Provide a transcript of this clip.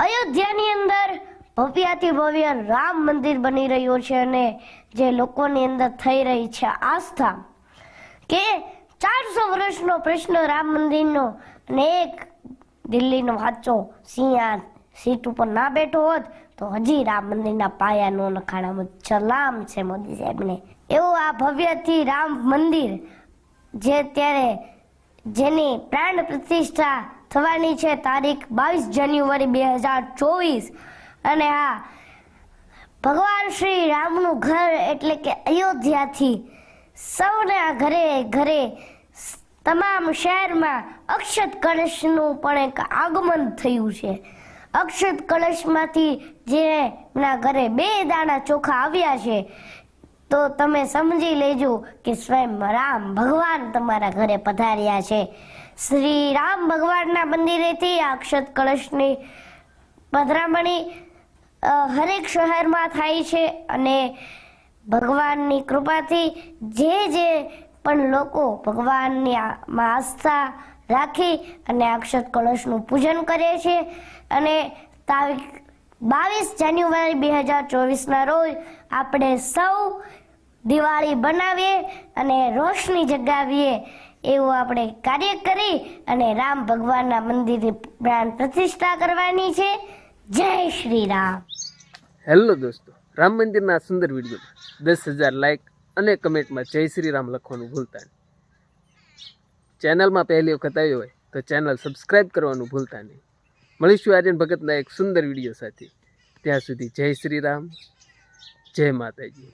અયોધ્યાની અંદર ભવ્યાથી ભવ્ય રામ મંદિર બની રહ્યું છે અને જે લોકોની અંદર થઈ રહી છે આસ્થા કે ચારસો વર્ષનો પ્રશ્ન રામ મંદિરનો અને એક દિલ્હીનો વાંચો સિંહ સીટ ઉપર ના બેઠો હોત તો હજી રામ મંદિરના પાયાનો નખાણામાં ચલામ છે મોદી સાહેબને. એવું આ ભવ્યથી રામ મંદિર જે અત્યારે જેની પ્રાણ પ્રતિષ્ઠા થવાની છે તારીખ બાવીસ જાન્યુઆરી બે હજાર ચોવીસ. અને હા ભગવાન શ્રી રામનું ઘર એટલે કે અયોધ્યાથી સૌના ઘરે ઘરે તમામ શહેરમાં અક્ષત કળશનું પણ એક આગમન થયું છે. અક્ષત કળશમાંથી જેના ઘરે બે દાણા ચોખા આવ્યા છે, તો તમે સમજી લેજો કે સ્વયં રામ ભગવાન તમારા ઘરે પધાર્યા છે. શ્રી રામ ભગવાનના મંદિરેથી અક્ષત કળશની પધરામણી હરેક શહેરમાં થાય છે અને ભગવાનની કૃપાથી જે જે પણ લોકો ભગવાનની આસ્થા રાખી અને અક્ષત કળશનું પૂજન કરે છે અને તારીખ બાવીસ જાન્યુઆરી બે હજાર ચોવીસના રોજ આપણે સૌ દિવાળી બનાવીએ અને રોશની જગાવીએ એવું આપણે કાર્ય કરી અને રામ ભગવાનના મંદિરની પ્રાણ પ્રતિષ્ઠા કરવાની છે. જય શ્રી રામ. હેલો દોસ્તો, રામ મંદિરના સુંદર વિડીયોમાં દસ હજાર લાઈક અને કમેન્ટમાં જય શ્રી રામ લખવાનું ભૂલતા નહીં. ચેનલમાં પહેલી વખત આવ્યો હોય તો ચેનલ સબસ્ક્રાઈબ કરવાનું ભૂલતા નહીં. મળીશું આર્યન ભગતના એક સુંદર વીડિયો સાથે. ત્યાં સુધી જય શ્રી રામ, જય માતાજી.